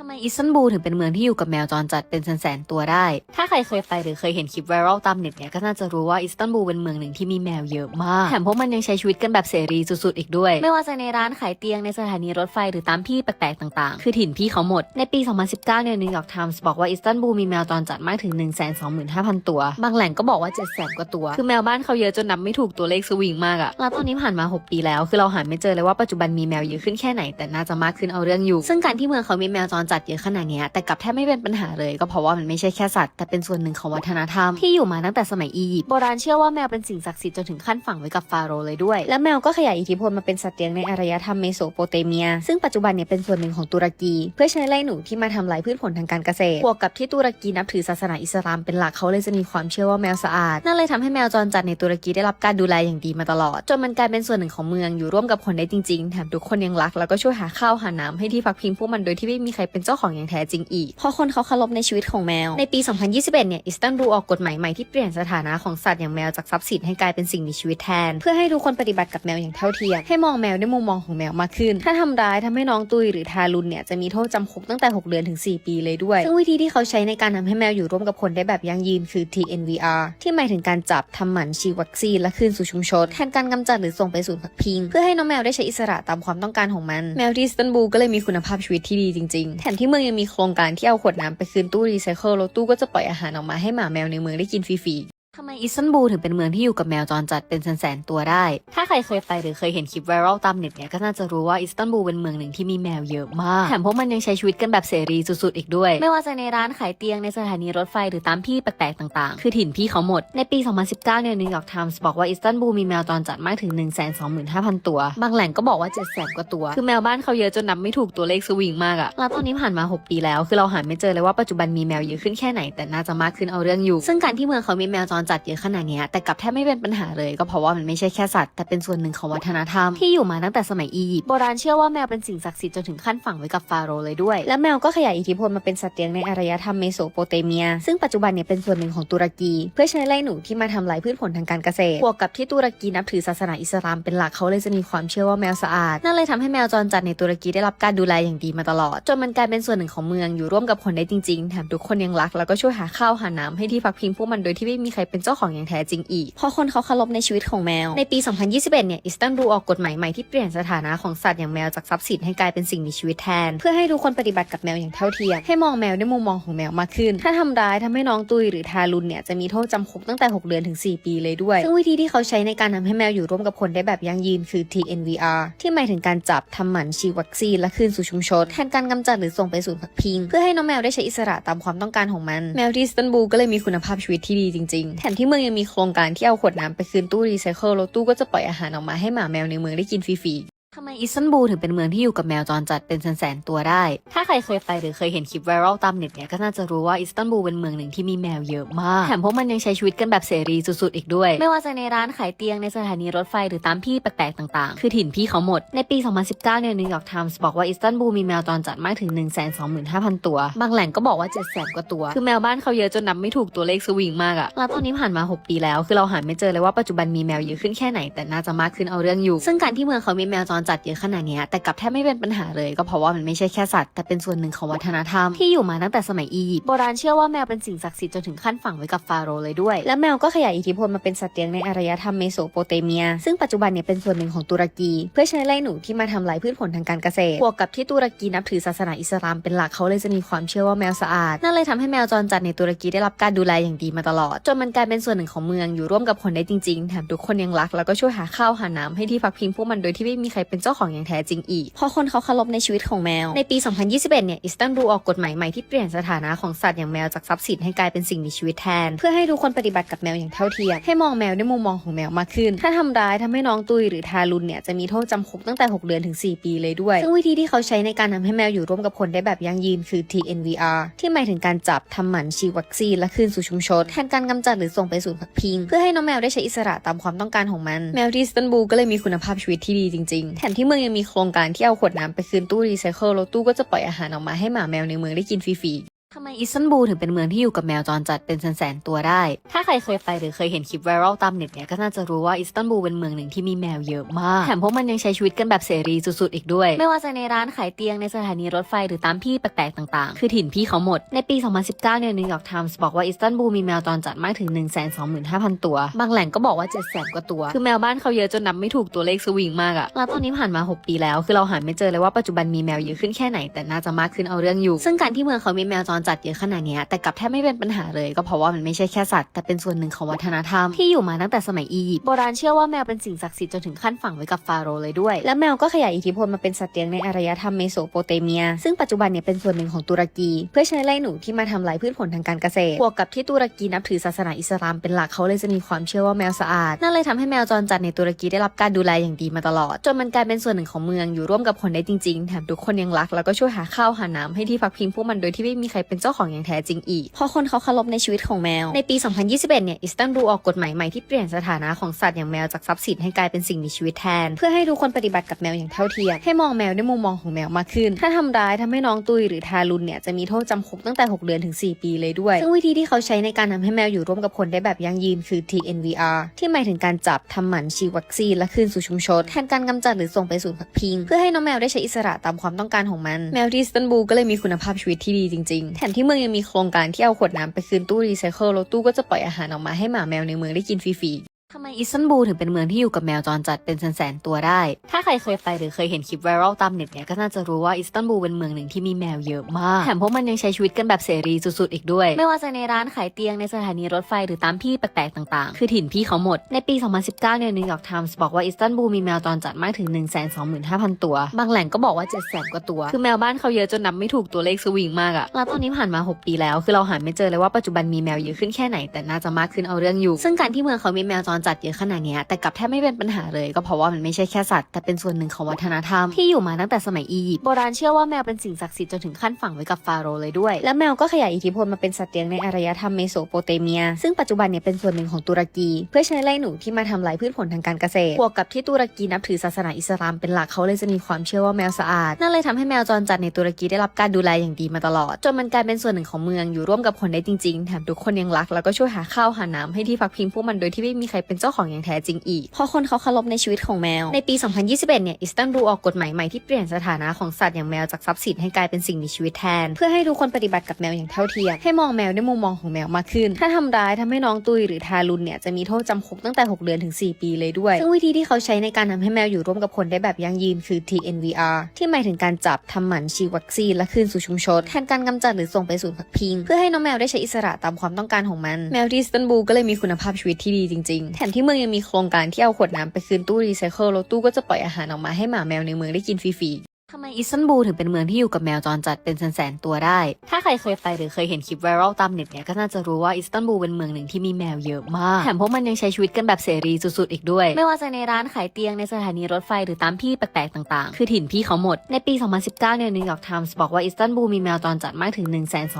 ทำไมอิสตันบูลถึงเป็นเมืองที่อยู่กับแมวจรจัดเป็นแสนๆตัวได้ ถ้าใครเคยไปหรือเคยเห็นคลิปไวรัลตามเน็ตเนี่ยก็น่าจะรู้ว่าอิสตันบูลเป็นเมืองหนึ่งที่มีแมวเยอะมาก แถมพวกมันยังใช้ชีวิตกันแบบเสรีสุดๆอีกด้วย ไม่ว่าจะในร้านขายเตียงในสถานีรถไฟหรือตามที่แปลกๆต่างๆ คือถิ่นพี่เขาหมด ในปี 2019 เนี่ยนิวยอร์กไทมส์บอกว่าอิสตันบูลมีแมวจรจัดมากถึง 125,000 ตัว บางแหล่งก็บอกว่า 700,000กว่าตัว คือแมวบ้านเขาเยอะจนนับไม่ถูกตัวเลขสวิงมากอะแล้วตอนนี้ผ่านมา 6 ปีแล้ว คือเราหาไม่เจอเลยว่าปัจจุบันมีแมวเยอะขึ้นแค่ไหนแต่น่าจะมากขึ้นเอาเรื่องอยู่ ซึ่งการที่เมืองเขามีแมวจรจัดเยอะขนาดนี้แต่กลับแทบไม่เป็นปัญหาเลย ก็เพราะว่ามันไม่ใช่แค่สัตว์แต่เป็นส่วนหนึ่งของวัฒนธรรมที่อยู่มาตั้งแต่สมัยอียิปต์โบราณเชื่อว่าแมวเป็นสิ่งศักดิ์สิทธิ์จนถึงขั้นฝังไว้กับฟาโรห์เลยด้วย และแมวก็ขยายอิทธิพลมาเป็นสัตว์เลี้ยงในอารยธรรมเมโสโปเตเมีย ซึ่งปัจจุบันเนี่ยเป็นส่วนหนึ่งของตุรกี เพื่อใช้ไล่หนูที่มาทำลายพืชผลทางการเกษตรบวกกับที่ตุรกีนับถือศาสนาอิสลามเป็นหลักเขาเลยจะมีความเชื่อว่าแมวสะอาดนั่นเลยทำให้แมวจรจัดในตุรกีได้รับการดูแลอย่างดีมาตลอด จนมันกลายเป็นส่วนหนึ่งของเมืองอยู่ร่วมกับคนได้จริงๆ แถมทุกคนยังรักแล้วก็ช่วยหาข้าวหาน้ำให้ที่พักพิงพวกมันโดยที่ไม่มีใครเปนเจ้าของอย่างแท้จริงอีก เพราะคนเขาเคารพในชีวิตของแมว ในปี 2021 เนี่ย อิสตันบูลออกกฎหมายใหม่ที่เปลี่ยนสถานะของสัตว์อย่างแมวจากทรัพย์สินให้กลายเป็นสิ่งมีชีวิตแทน เพื่อให้ทุกคนปฏิบัติกับแมวอย่างเท่าเทียม ให้มองแมวในมุมมองของแมวมากขึ้น ถ้าทำร้ายทำให้น้องตุยหรือทารุณเนี่ยจะมีโทษจำคุกตั้งแต่ 6 เดือนถึง 4 ปีเลยด้วย ซึ่งวิธีที่เขาใช้ในการทำให้แมวอยู่ร่วมกับคนได้แบบยั่งยืนคือ TNVR ที่หมายถึงการจับทำหมันฉีดวัคซีนและคืนสู่ชุมชนแทนการกำจัดหรือส่งไปศูนย์พักพิง เพื่อให้น้องแมวได้ใช้อิสระตามความต้องการของมัน แมวที่อิสตันบูลก็เลยมีคุณภาพชีวิตที่ดีจริงๆแถมที่เมืองยังมีโครงการที่เอาขวดน้ำไปคืนตู้รีไซเคิลแล้วตู้ก็จะปล่อยอาหารออกมาให้หมาแมวในเมืองได้กินฟรีๆ ทำไมอิสตันบูลถึงเป็นเมืองที่อยู่กับแมวจรจัดเป็นแสนๆตัวได้ ถ้าใครเคยไปหรือเคยเห็นคลิปไวรัลตามเน็ตเนี่ยก็น่าจะรู้ว่าอิสตันบูลเป็นเมืองหนึ่งที่มีแมวเยอะมาก แถมพวกมันยังใช้ชีวิตกันแบบเสรีสุดๆอีกด้วย ไม่ว่าจะในร้านขายเตียงในสถานีรถไฟหรือตามที่แปลกๆต่างๆ คือถิ่นพี่เขาหมด ในปี 2019 เนี่ยนิวยอร์กไทมส์บอกว่าอิสตันบูลมีแมวจรจัดมากถึง 125,000 ตัว บางแหล่งก็บอกว่า 7 0 0 0 0กว่าตัว คือแมวบ้านเขาเยอะจนนับไม่ถูกตัวเลขสวิงมากอะแล้วตอนนี้ผ่านมา 6 ปีแล้ว คือเราหาไม่เจอเลยว่าปัจจุบันมีแมวเยอะขึ้นแค่ไหนแต่น่าจะมากขึ้นเอาเรื่องอยู่ ซึ่งการที่เมืองเขามีแมวจรจัดเยอะขนาดนี้แต่กลับแทบไม่เป็นปัญหาเลย ก็เพราะว่ามันไม่ใช่แค่สัตว์แต่เป็นส่วนหนึ่งของวัฒนธรรม ที่อยู่มาตั้งแต่สมัยอียิปต์โบราณเชื่อว่าแมวเป็นสิ่งศักดิ์สิทธิ์จนถึงขั้นฝังไว้กับฟาโรห์เลยด้วย และแมวก็ขยายอิทธิพลมาเป็นสัตว์เลี้ยงในอารยธรรมเมโสโปเตเมีย ซึ่งปัจจุบันเนี่ยเป็นส่วนหนึ่งของตุรกี เพื่อใช้ไล่หนูที่มาทำลายพืชผลทางการเกษตรบวกกับที่ตุรกีนับถือศาสนาอิสลามเป็นหลักเขาเลยจะมีความเชื่อว่าแมวสะอาดนั่นเลยทำให้แมวจรจัดในตุรกีได้รับการดูแลอย่างดีมาตลอดจนมันกลายเป็นส่วนหนึ่งของเมืองอยู่ร่วมกับคนได้จริงๆแถมทุกคนยังรักแล้วก็ช่วยหาข้าวหาน้ำให้ที่พักพิงพวกมันโดยที่ไม่มีใครเป็นเจ้าของอย่างแท้จริงอีกพราะคนเขาเคารพในชีวิตของแมว ในปี 2021 เนี่ย อิสตันบูลออกกฎหมายใหม่ที่เปลี่ยนสถานะของสัตว์อย่างแมวจากทรัพย์สินให้กลายเป็นสิ่งมีชีวิตแทน เพื่อให้ทุกคนปฏิบัติกับแมวอย่างเท่าเทียม ให้มองแมวในมุมมองของแมวมากขึ้น ถ้าทำร้ายทำให้น้องตุยหรือทารุณเนี่ยจะมีโทษจำคุกตั้งแต่ 6 เดือนถึง 4 ปีเลยด้วย ซึ่งวิธีที่เขาใช้ในการทำให้แมวอยู่ร่วมกับคนได้แบบยั่งยืนคือ TNVR ที่หมายถึงการจับทำหมันฉีดวัคซีนและคืนสู่ชุมชน แทนการกำจัดหรือส่งไปศูนย์พักพิง เพื่อให้น้องแมวได้ใช้อิสระตามความต้องการของมัน แมวที่อิสตันบูลก็เลยมีคุณภาพชีวิตที่ดีจริงๆมที่เมืองยังมีโครงการที่เอาขวดน้ำไปคืนตู้รีไซเคิลแล้วตู้ก็จะปล่อยอาหารออกมาให้หมาแมวในเมืองได้กินฟรีๆ ทำไมอิสตันบูลถึงเป็นเมืองที่อยู่กับแมวจรจัดเป็นแสนๆตัวได้ ถ้าใครเคยไปหรือเคยเห็นคลิปไวรัลตามเน็ตเนี่ยก็น่าจะรู้ว่าอิสตันบูลเป็นเมืองหนึ่งที่มีแมวเยอะมาก แถมพวกมันยังใช้ชีวิตกันแบบเสรีสุดๆอีกด้วย ไม่ว่าจะในร้านขายเตียงในสถานีรถไฟหรือตามที่แปลกๆต่างๆ คือถิ่นพี่เขาหมด ในปี 2019 เนี่ยนิวยอร์กไทมส์บอกว่าอิสตันบูลมีแมวจรจัดมากถึง 125,000 ตัว บางแหล่งก็บอกว่า 700,000 กว่าตัว คือแมวบ้านเขาเยอะจนนับไม่ถูกตัวเลขสวิงมากอะแล้วตอนนี้ผ่านมา 6 ปีแล้ว คือเราหาไม่เจอเลยว่าปัจจุบันมีแมวเยอะขึ้นแค่ไหนแต่น่าจะมากขึ้นเอาเรื่องอยู่ ซึ่งการที่เมืองเขามีแมวจรจัดเยอะขนาดนี้แต่กลับแทบไม่เป็นปัญหาเลยก็เพราะว่ามันไม่ใช่แค่สัตว์แต่เป็นส่วนหนึ่งของวัฒนธรรมที่อยู่มาตั้งแต่สมัยอียิปต์โบราณเชื่อว่าแมวเป็นสิ่งศักดิ์สิทธิ์จนถึงขั้นฝังไว้กับฟาโรห์เลยด้วย และแมวก็ขยายอิทธิพลมาเป็นสัตว์เลี้ยงในอารยธรรมเมโสโปเตเมีย ซึ่งปัจจุบันเนี่ยเป็นส่วนหนึ่งของตุรกี เพื่อใช้ไล่หนูที่มาทำลายพืชผลทางการเกษตรบวกกับที่ตุรกีนับถือศาสนาอิสลามเป็นหลักเขาเลยจะมีความเชื่อว่าแมวสะอาดนั่นเลยทำให้แมวจรจัดในตุรกีได้รับการดูแลอย่างดีมาตลอดจนมันกลายเป็นส่วนหนึ่งของเมืองอยู่ร่วมกับคนได้จริงๆแถมทุกคนยังรักแล้วก็ช่วยหาข้าวหาน้ำให้ที่พักพิงพวกมันโดยที่ไม่มีใครเป็นเจ้าของอย่างแท้จริงอีก เพราะคนเขาเคารพในชีวิตของแมว ในปี 2021 เนี่ยอิสตันบูลออกกฎหมายใหม่ที่เปลี่ยนสถานะของสัตว์อย่างแมวจากทรัพย์สินให้กลายเป็นสิ่งมีชีวิตแทน เพื่อให้ทุกคนปฏิบัติกับแมวอย่างเท่าเทียม ให้มองแมวในมุมมองของแมวมากขึ้น ถ้าทำร้ายทำให้น้องตุยหรือทารุณเนี่ยจะมีโทษจำคุกตั้งแต่ 6 เดือนถึง 4 ปีเลยด้วย ซึ่งวิธีที่เขาใช้ในการทำให้แมวอยู่ร่วมกับคนได้แบบยั่งยืนคือ TNVR ที่หมายถึงการจับทำหมันฉีดวัคซีนและคืนสู่ชุมชนแทนการกำจัดหรือส่งไปศูนย์พักพิง เพื่อให้น้องแมวได้ใช้อิสระตามความต้องการของมัน แมวที่อิสตันบูลก็เลยมีคุณภาพชีวิตที่ดีจริง ๆแถมที่เมืองยังมีโครงการที่เอาขวดน้ำไปคืนตู้รีไซเคิลแล้วตู้ก็จะปล่อยอาหารออกมาให้หมาแมวในเมืองได้กินฟรีๆ ทำไมอิสตันบูลถึงเป็นเมืองที่อยู่กับแมวจรจัดเป็นแสนๆตัวได้ ถ้าใครเคยไปหรือเคยเห็นคลิปไวรัลตามเน็ตเนี่ยก็น่าจะรู้ว่าอิสตันบูลเป็นเมืองหนึ่งที่มีแมวเยอะมาก แถมพวกมันยังใช้ชีวิตกันแบบเสรีสุดๆอีกด้วย ไม่ว่าจะในร้านขายเตียงในสถานีรถไฟหรือตามที่แปลกๆต่างๆ คือถิ่นพี่เขาหมด ในปี 2019 เนี่ยนิวยอร์กไทมส์บอกว่าอิสตันบูลมีแมวจรจัดมากถึง 125,000 ตัว บางแหล่งก็บอกว่า 700,000 กว่าตัว คือแมวบ้านเขาเยอะจนนับไม่ถูกตัวเลขสวิงมากอะแล้วตอนนี้ผ่านมา 6 ปีแล้ว คือเราหาไม่เจอเลยว่าปัจจุบันมีแมวเยอะขึ้นแค่ไหนแต่น่าจะมากขึ้นเอาเรื่องอยู่ซึ่งการที่เมืองเขามีแมวจรจัดเยอะขนาดนี้แต่กลับแทบไม่เป็นปัญหาเลยก็เพราะว่ามันไม่ใช่แค่สัตว์แต่เป็นส่วนหนึ่งของวัฒนธรรมที่อยู่มาตั้งแต่สมัยอียิปต์โบราณเชื่อว่าแมวเป็นสิ่งศักดิ์สิทธิ์จนถึงขั้นฝังไว้กับฟาโรห์เลยด้วย และแมวก็ขยายอิทธิพลมาเป็นสัตว์เลี้ยงในอารยธรรมเมโสโปเตเมีย ซึ่งปัจจุบันเนี่ยเป็นส่วนหนึ่งของตุรกี เพื่อใช้ไล่หนูที่มาทำลายพืชผลทางการเกษตรบวกกับที่ตุรกีนับถือศาสนาอิสลามเป็นหลักเขาเลยจะมีความเชื่อว่าแมวสะอาดนั่นเลยทำให้แมวจรจัดในตุรกีได้รับการดูแลอย่างดีมาตลอด จนมันกลายเป็นส่วนหนึ่งของเมืองอยู่ร่วมกับคนได้จริงๆแถมทุกคนยังรักแล้วก็ช่วยหาข้าวหาน้ำให้ที่พักพิงพวกมันโดยที่ไม่มีใครเป็นเจ้าของอย่างแท้จริงอีกพอคนเขาเคารพในชีวิตของแมว ในปี 2021 เนี่ยอิสตันบูลออกกฎหมายใหม่ที่เปลี่ยนสถานะของสัตว์อย่างแมวจากทรัพย์สินให้กลายเป็นสิ่งมีชีวิตแทน เพื่อให้ทุกคนปฏิบัติกับแมวอย่างเท่าเทียม ให้มองแมวด้วยมุมมองของแมวมากขึ้น ถ้าทำร้ายทำให้น้องตุยหรือทารุณเนี่ยจะมีโทษจำคุกตั้งแต่ 6 เดือนถึง 4 ปีเลยด้วย ซึ่งวิธีที่เขาใช้ในการทำให้แมวอยู่ร่วมกับคนได้แบบยั่งยืนคือ TNVR ที่หมายถึงการจับทำหมันฉีดวัคซีนและคืนสู่ชุมชน แทนการกำจัดหรือส่งไปศูนย์พักพิง เพื่อให้น้องแมวได้ใช้อิสระตามความต้องการของมัน แมวที่อิสตันบูลก็เลยมีคุณภาพชีวิตที่ดีจริงๆแถมที่เมืองยังมีโครงการที่เอาขวดน้ำไปคืนตู้รีไซเคิลแล้วตู้ก็จะปล่อยอาหารออกมาให้หมาแมวในเมืองได้กินฟรีๆ ทำไมอิสตันบูลถึงเป็นเมืองที่อยู่กับแมวจรจัดเป็นแสนๆตัวได้ ถ้าใครเคยไปหรือเคยเห็นคลิปไวรัลตามเน็ตเนี่ยก็น่าจะรู้ว่าอิสตันบูลเป็นเมืองหนึ่งที่มีแมวเยอะมาก แถมพวกมันยังใช้ชีวิตกันแบบเสรีสุดๆอีกด้วย ไม่ว่าจะในร้านขายเตียงในสถานีรถไฟหรือตามที่แปลกๆต่างๆ คือถิ่นพี่เขาหมด ในปี 2019 เนี่ยนิวยอร์กไทมส์บอกว่าอิสตันบูลมีแมวจรจัดมากถึง 125,000 ตัว บางแหล่งก็บอกว่า700,000กว่าตัว คือแมวบ้านเขาเยอะจนนับไม่ถูกตัวเลขสวิงมากอะแล้วตอนนี้ผ่านมา 6 ปีแล้ว คือเราหาไม่เจอเลยว่าปัจจุบันมีแมวเยอะขึ้นแค่ไหนแต่น่าจะมากขึ้นเอาเรื่องอยู่ซึ่งการที่เมืองเขามีแมวจรจัดเยอะขนาดนี้แต่กลับแทบไม่เป็นปัญหาเลย ก็เพราะว่ามันไม่ใช่แค่สัตว์แต่เป็นส่วนหนึ่งของวัฒนธรรมที่อยู่มาตั้งแต่สมัยอียิปต์โบราณเชื่อว่าแมวเป็นสิ่งศักดิ์สิทธิ์จนถึงขั้นฝังไว้กับฟาโรห์เลยด้วย และแมวก็ขยายอิทธิพลมาเป็นสัตว์เลี้ยงในอารยธรรมเมโสโปเตเมีย ซึ่งปัจจุบันเนี่ยเป็นส่วนหนึ่งของตุรกี เพื่อใช้ไล่หนูที่มาทำลายพืชผลทางการเกษตรบวกกับที่ตุรกีนับถือศาสนาอิสลามเป็นหลักเขาเลยจะมีความเชื่อว่าแมวสะอาดนั่นเลยทำให้แมวจรจัดในตุรกีได้รับการดูแลอย่างดีมาตลอด จนมันกลายเป็นส่วนหนึ่งของเมืองอยู่ร่วมกับคนได้จริงๆแถมทุกคนยังรักแล้วก็ช่วยหาข้าวหาน้ำให้ที่พักพิงพวกมันโดยที่ไม่มีใครเป็นเจ้าของอย่างแท้จริงอีก พอคนเขาเคารพในชีวิตของแมว ในปี 2021 เนี่ยอิสตันบูลออกกฎหมายใหม่ที่เปลี่ยนสถานะของสัตว์อย่างแมวจากทรัพย์สินให้กลายเป็นสิ่งมีชีวิตแทน เพื่อให้ทุกคนปฏิบัติกับแมวอย่างเท่าเทียม ให้มองแมวด้วยมุมมองของแมวมากขึ้น ถ้าทำร้ายทำให้น้องตุยหรือทารุณเนี่ยจะมีโทษจำคุกตั้งแต่ 6 เดือนถึง 4 ปีเลยด้วย ซึ่งวิธีที่เขาใช้ในการทำให้แมวอยู่ร่วมกับคนได้แบบยั่งยืนคือ TNVR ที่หมายถึงการจับทำหมันฉีดวัคซีนและคืนสู่ชุมชนแทนการกำจัดหรือส่งไปศูนย์พักพิง เพื่อให้น้องแมวได้ใช้อิสระตามความต้องการของมัน แมวที่อิสตันบูลก็เลยมีคุณภาพชีวิตที่ดีจริงๆแถมที่เมืองยังมีโครงการที่เอาขวดน้ำไปคืนตู้รีไซเคิลแล้วตู้ก็จะปล่อยอาหารออกมาให้หมาแมวในเมืองได้กินฟรีๆ ทำไมอิสตันบูลถึงเป็นเมืองที่อยู่กับแมวจรจัดเป็นแสนๆตัวได้ ถ้าใครเคยไปหรือเคยเห็นคลิปไวรัลตามเน็ตเนี่ยก็น่าจะรู้ว่าอิสตันบูลเป็นเมืองหนึ่งที่มีแมวเยอะมาก แถมพวกมันยังใช้ชีวิตกันแบบเสรีสุดๆอีกด้วย ไม่ว่าจะในร้านขายเตียงในสถานีรถไฟหรือตามที่แปลกๆต่างๆ คือถิ่นพี่เขาหมด ในปี 2019 เนี่ยนิวยอร์กไทมส์บอกว่าอิสตันบูลมีแมวจรจัดมากถึง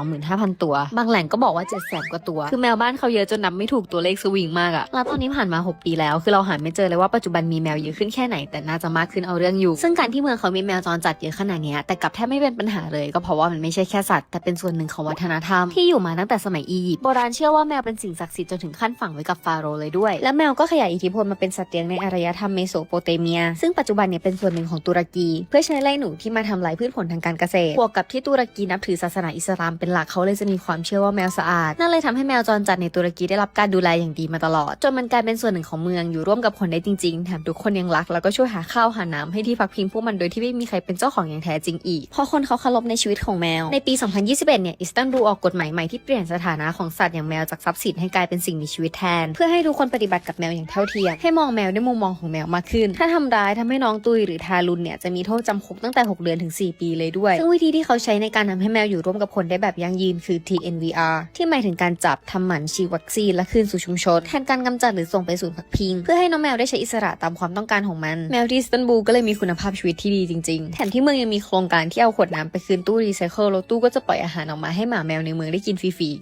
125,000 ตัว บางแหล่งก็บอกว่า 700,000กว่าตัว คือแมวบ้านเขาเยอะจนนับไม่ถูกตัวเลขสวิงมากอะแล้วตอนนี้ผ่านมา 6 ปีแล้ว คือเราหาไม่เจอเลยว่าปัจจุบันมีแมวเยอะขึ้นแค่ไหนแต่น่าจะมากขึ้นเอาเรื่องอยู่ซึ่งการที่เมืองเขามีแมวจรจัดเยอะขนาดนี้แต่กลับแทบไม่เป็นปัญหาเลย ก็เพราะว่ามันไม่ใช่แค่สัตว์แต่เป็นส่วนหนึ่งของวัฒนธรรมที่อยู่มาตั้งแต่สมัยอียิปต์โบราณเชื่อว่าแมวเป็นสิ่งศักดิ์สิทธิ์จนถึงขั้นฝังไว้กับฟาโรห์เลยด้วย และแมวก็ขยายอิทธิพลมาเป็นสัตว์เลี้ยงในอารยธรรมเมโสโปเตเมีย ซึ่งปัจจุบันเนี่ยเป็นส่วนหนึ่งของตุรกี เพื่อใช้ไล่หนูที่มาทำลายพืชผลทางการเกษตรบวกกับที่ตุรกีนับถือศาสนาอิสลามเป็นหลักเขาเลยจะมีความเชื่อว่าแมวสะอาดนั่นเลยทำให้แมวจรจัดในตุรกีได้รับการดูแลอย่างดีมาตลอด จนมันกลายเป็นส่วนหนึ่งของเมืองอยู่ร่วมกับคนได้จริงๆแถมทุกคนยังรักแล้วก็ช่วยหาข้าวหาน้ำให้ที่พักพิงพวกมันโดยที่ไม่มีใครเป็นเจ้าของอย่างแท้จริงอีกพอคนเขาเคารพในชีวิตของแมว ในปี 2021 เนี่ย อิสตันบูลออกกฎหมายใหม่ที่เปลี่ยนสถานะของสัตว์อย่างแมวจากทรัพย์สินให้กลายเป็นสิ่งมีชีวิตแทน เพื่อให้ทุกคนปฏิบัติกับแมวอย่างเท่าเทียม ให้มองแมวด้วยมุมมองของแมวมากขึ้น ถ้าทำร้ายทำให้น้องตุยหรือทารุณเนี่ยจะมีโทษจำคุกตั้งแต่ 6 เดือนถึง 4 ปีเลยด้วย ซึ่งวิธีที่เขาใช้ในการทำให้แมวอยู่ร่วมกับคนได้แบบยั่งยืนคือ TNVR ที่หมายถึงการจับทำหมันฉีดวัคซีนและคืนสู่ชุมชนแทนการกำจัดหรือส่งไปศูนย์พักพิง เพื่อให้น้องแมวได้ใช้อิสระตามความต้องการของมัน แมวที่อิสตันบูลก็เลยมีคุณภาพชีวิตที่ดีจริงๆถมที่เมืองยังมีโครงการที่เอาขวดน้ำไปคืนตู้รีไซเคิลแล้วตู้ก็จะปล่อยอาหารออกมาให้หมาแมวในเมืองได้กินฟรีๆ